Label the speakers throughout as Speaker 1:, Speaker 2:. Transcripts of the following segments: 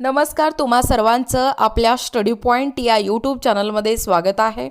Speaker 1: नमस्कार तुम्हा सर्वांचं आपल्या स्टडी पॉईंट या यूट्यूब चॅनलमध्ये स्वागत आहे.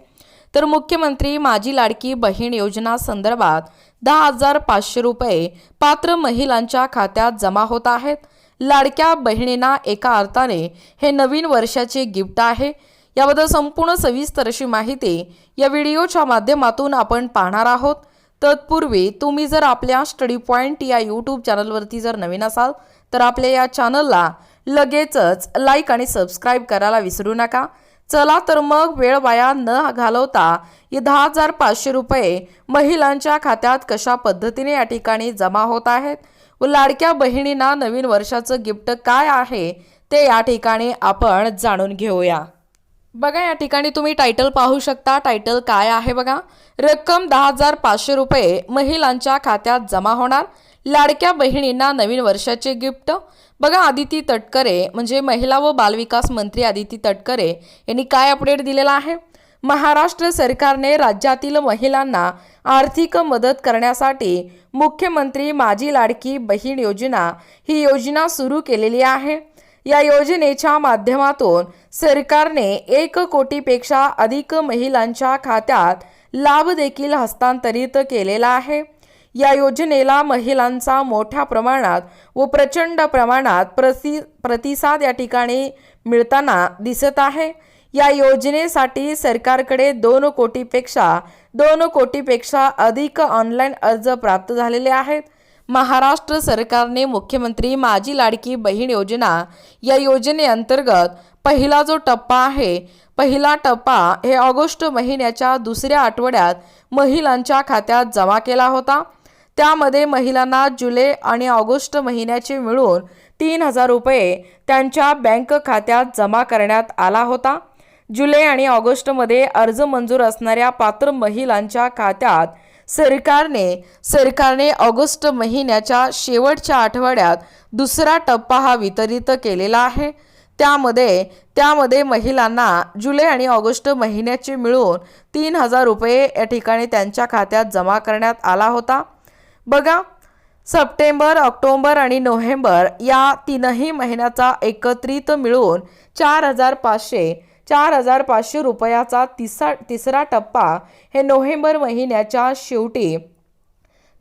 Speaker 1: तर मुख्यमंत्री माझी लाडकी बहीण योजना संदर्भात दहा हजार पाचशे रुपये पात्र महिलांच्या खात्यात जमा होत आहेत. लाडक्या बहिणींना एका अर्थाने हे नवीन वर्षाचे गिफ्ट आहे. याबद्दल संपूर्ण सविस्तर अशी माहिती या व्हिडिओच्या माध्यमातून आपण पाहणार आहोत. तत्पूर्वी तुम्ही जर आपल्या स्टडी पॉईंट या यूट्यूब चॅनलवरती जर नवीन असाल तर आपल्या या चॅनलला लगेचच लाईक आणि सबस्क्राईब करायला विसरू नका. चला तर मग वेळ वाया न घालवता दहा हजार पाचशे रुपये महिलांच्या खात्यात कशा पद्धतीने या ठिकाणी जमा होत आहेत? व लाडक्या बहिणींना नवीन वर्षाचं गिफ्ट काय आहे? ते या ठिकाणी आपण जाणून घेऊया. बघा या ठिकाणी तुम्ही टायटल पाहू शकता. टायटल काय आहे बघा? रक्कम दहा हजार पाचशे रुपये महिलांच्या खात्यात जमा होणार. लाडक्या बहिणींना नवीन वर्षाचे गिफ्ट. बघा आदिती तटकरे म्हणजे महिला व बालविकास मंत्री आदिती तटकरे यांनी काय अपडेट दिलेला आहे? महाराष्ट्र सरकारने राज्यातील महिलांना आर्थिक मदत करण्यासाठी मुख्यमंत्री माझी लाडकी बहीण योजना ही योजना सुरू केलेली आहे. या योजनेच्या माध्यमातून सरकारने एक कोटीपेक्षा अधिक महिलांच्या खात्यात लाभ देखील हस्तांतरित केलेला आहे. या योजनेला महिलांचा मोठ्या प्रमाणात व प्रचंड प्रमाणात प्रति प्रतिसाद या ठिकाणी मिळताना दिसत आहे. या योजनेसाठी सरकारकडे दोन कोटीपेक्षा दोन कोटीपेक्षा अधिक ऑनलाईन अर्ज प्राप्त झालेले आहेत. महाराष्ट्र सरकारने मुख्यमंत्री माझी लाडकी बहीण योजना या योजनेअंतर्गत पहिला जो टप्पा आहे पहिला टप्पा हे ऑगस्ट महिन्याच्या दुसऱ्या आठवड्यात महिलांच्या खात्यात जमा केला होता. त्यामध्ये महिलांना जुलै आणि ऑगस्ट महिन्याचे मिळून तीन हजार रुपये त्यांच्या बँक खात्यात जमा करण्यात आला होता. जुलै आणि ऑगस्टमध्ये अर्ज मंजूर असणाऱ्या पात्र महिलांच्या खात्यात सरकारने सरकारने ऑगस्ट महिन्याच्या शेवटच्या आठवड्यात दुसरा टप्पा हा वितरित केलेला आहे. त्यामध्ये त्यामध्ये महिलांना जुलै आणि ऑगस्ट महिन्याचे मिळून तीन हजार रुपये या ठिकाणी त्यांच्या खात्यात जमा करण्यात आला होता. बघा सप्टेंबर ऑक्टोबर आणि नोव्हेंबर या तीनही महिन्याचा एकत्रित मिळून चार हजार पाचशे चार हजार पाचशे रुपयाचा तिसा तिसरा टप्पा हे नोव्हेंबर महिन्याच्या शेवटी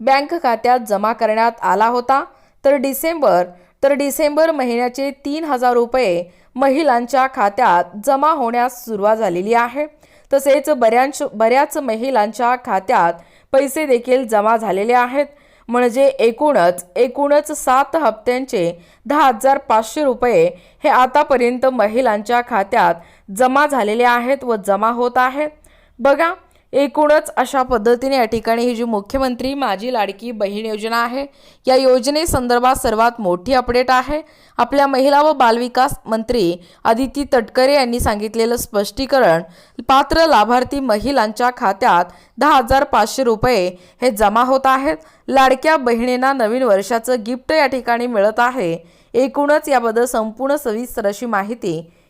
Speaker 1: बँक खात्यात जमा करण्यात आला होता. तर डिसेंबर तर डिसेंबर महिन्याचे तीन हजार रुपये महिलांच्या खात्यात जमा होण्यास सुरुवात झालेली आहे. तसेच बऱ्याच बऱ्याच महिलांच्या खात्यात पैसे देखील जमा झालेले आहेत. म्हणजे एकूणच एकूणच सात हप्त्यांचे दहा हजार पाचशे रुपये हे आतापर्यंत महिलांच्या खात्यात जमा झालेले आहेत व जमा होत आहेत बघा एकूणच अशा पद्धतीने या ठिकाणी ही जी मुख्यमंत्री माझी लाडकी बहीण योजना आहे या योजनेसंदर्भात सर्वात मोठी अपडेट आहे. आपल्या महिला व बालविकास मंत्री आदिती तटकरे यांनी सांगितलेलं स्पष्टीकरण पात्र लाभार्थी महिलांच्या खात्यात दहा हजार पाचशे रुपये हे जमा होत आहेत. लाडक्या बहिणींना नवीन वर्षाचं गिफ्ट या ठिकाणी मिळत आहे. एकूणच याबद्दल संपूर्ण सविस्तर अशी माहिती